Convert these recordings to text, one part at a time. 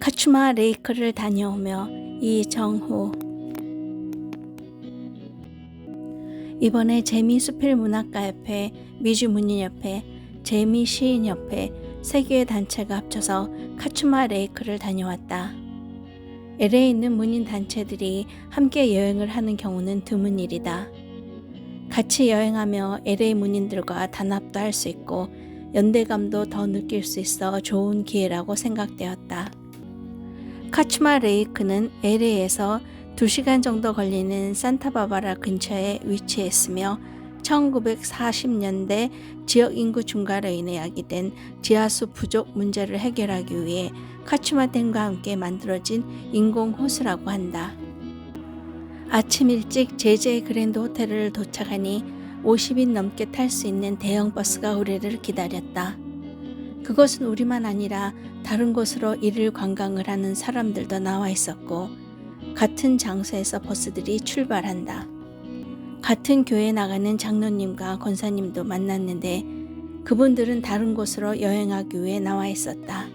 카츠마 레이크를 다녀오며 이정호 이번에 재미수필 문학가 협회, 미주문인협회, 재미시인협회 세 개의 단체가 합쳐서 카츠마 레이크를 다녀왔다. LA에 있는 문인 단체들이 함께 여행을 하는 경우는 드문 일이다. 같이 여행하며 LA 문인들과 단합도 할 수 있고 연대감도 더 느낄 수 있어 좋은 기회라고 생각되었다. 카츠마 레이크는 LA에서 2시간 정도 걸리는 산타바바라 근처에 위치했으며 1940년대 지역 인구 증가로 인해 야기된 지하수 부족 문제를 해결하기 위해 카츠마댐과 함께 만들어진 인공 호수라고 한다. 아침 일찍 제제 그랜드 호텔을 도착하니 50인 넘게 탈 수 있는 대형 버스가 우리를 기다렸다. 그것은 우리만 아니라 다른 곳으로 일일 관광을 하는 사람들도 나와 있었고 같은 장소에서 버스들이 출발한다. 같은 교회 나가는 장로님과 권사님도 만났는데 그분들은 다른 곳으로 여행하기 위해 나와 있었다.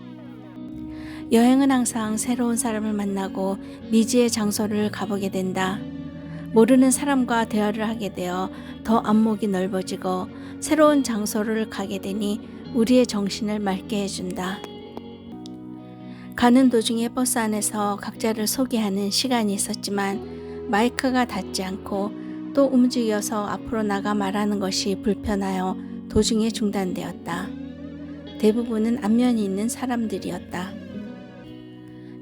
여행은 항상 새로운 사람을 만나고 미지의 장소를 가보게 된다. 모르는 사람과 대화를 하게 되어 더 안목이 넓어지고 새로운 장소를 가게 되니 우리의 정신을 맑게 해준다. 가는 도중에 버스 안에서 각자를 소개하는 시간이 있었지만 마이크가 닿지 않고 또 움직여서 앞으로 나가 말하는 것이 불편하여 도중에 중단되었다. 대부분은 안면이 있는 사람들이었다.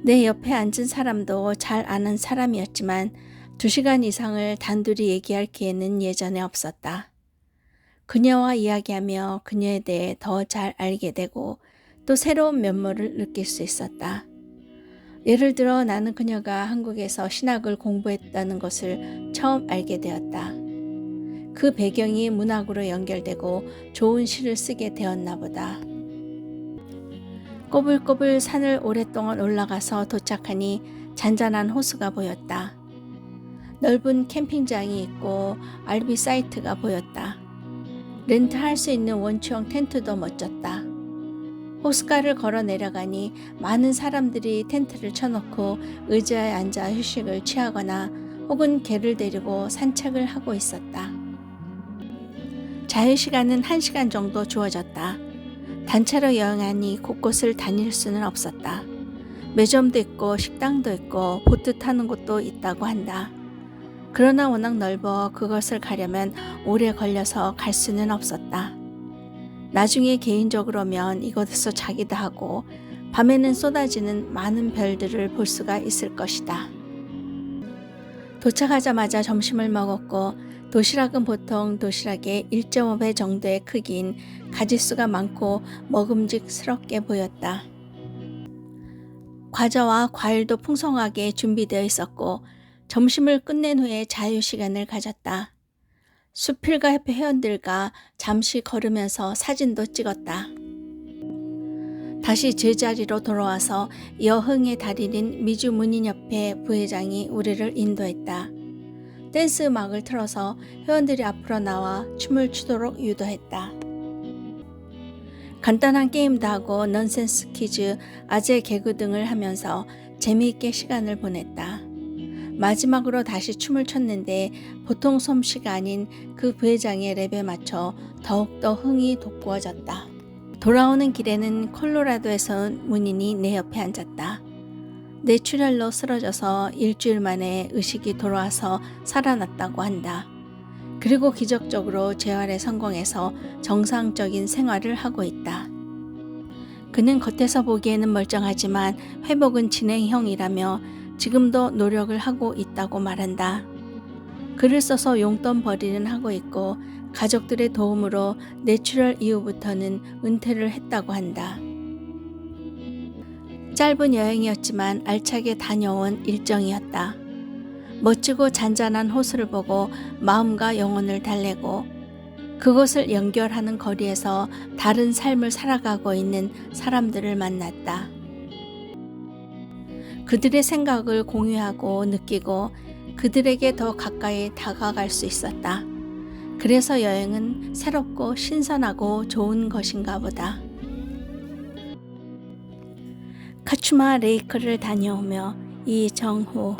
내 옆에 앉은 사람도 잘 아는 사람이었지만 두 시간 이상을 단둘이 얘기할 기회는 예전에 없었다. 그녀와 이야기하며 그녀에 대해 더 잘 알게 되고 또 새로운 면모를 느낄 수 있었다. 예를 들어 나는 그녀가 한국에서 신학을 공부했다는 것을 처음 알게 되었다. 그 배경이 문학으로 연결되고 좋은 시를 쓰게 되었나 보다. 꼬불꼬불 산을 오랫동안 올라가서 도착하니 잔잔한 호수가 보였다. 넓은 캠핑장이 있고 RV 사이트가 보였다. 렌트할 수 있는 원추형 텐트도 멋졌다. 호스가를 걸어 내려가니 많은 사람들이 텐트를 쳐놓고 의자에 앉아 휴식을 취하거나 혹은 개를 데리고 산책을 하고 있었다. 자유시간은 1시간 정도 주어졌다. 단체로 여행하니 곳곳을 다닐 수는 없었다. 매점도 있고 식당도 있고 보트 타는 곳도 있다고 한다. 그러나 워낙 넓어 그것을 가려면 오래 걸려서 갈 수는 없었다. 나중에 개인적으로면 이곳에서 자기도 하고 밤에는 쏟아지는 많은 별들을 볼 수가 있을 것이다. 도착하자마자 점심을 먹었고 도시락은 보통 도시락의 1.5배 정도의 크기인 가지수가 많고 먹음직스럽게 보였다. 과자와 과일도 풍성하게 준비되어 있었고 점심을 끝낸 후에 자유 시간을 가졌다. 수필가 협회 회원들과 잠시 걸으면서 사진도 찍었다. 다시 제자리로 돌아와서 여흥의 달인인 미주문인협회 부회장이 우리를 인도했다. 댄스 음악을 틀어서 회원들이 앞으로 나와 춤을 추도록 유도했다. 간단한 게임도 하고 넌센스 퀴즈, 아재 개그 등을 하면서 재미있게 시간을 보냈다. 마지막으로 다시 춤을 췄는데 보통 솜씨가 아닌 그 부회장의 랩에 맞춰 더욱더 흥이 돋구어졌다. 돌아오는 길에는 콜로라도에서 온 문인이 내 옆에 앉았다. 뇌출혈로 쓰러져서 일주일 만에 의식이 돌아와서 살아났다고 한다. 그리고 기적적으로 재활에 성공해서 정상적인 생활을 하고 있다. 그는 겉에서 보기에는 멀쩡하지만 회복은 진행형이라며 지금도 노력을 하고 있다고 말한다. 글을 써서 용돈 벌이는 하고 있고 가족들의 도움으로 내추럴 이후부터는 은퇴를 했다고 한다. 짧은 여행이었지만 알차게 다녀온 일정이었다. 멋지고 잔잔한 호수를 보고 마음과 영혼을 달래고 그곳을 연결하는 거리에서 다른 삶을 살아가고 있는 사람들을 만났다. 그들의 생각을 공유하고 느끼고 그들에게 더 가까이 다가갈 수 있었다. 그래서 여행은 새롭고 신선하고 좋은 것인가 보다. 카추마 레이크를 다녀오며 이정후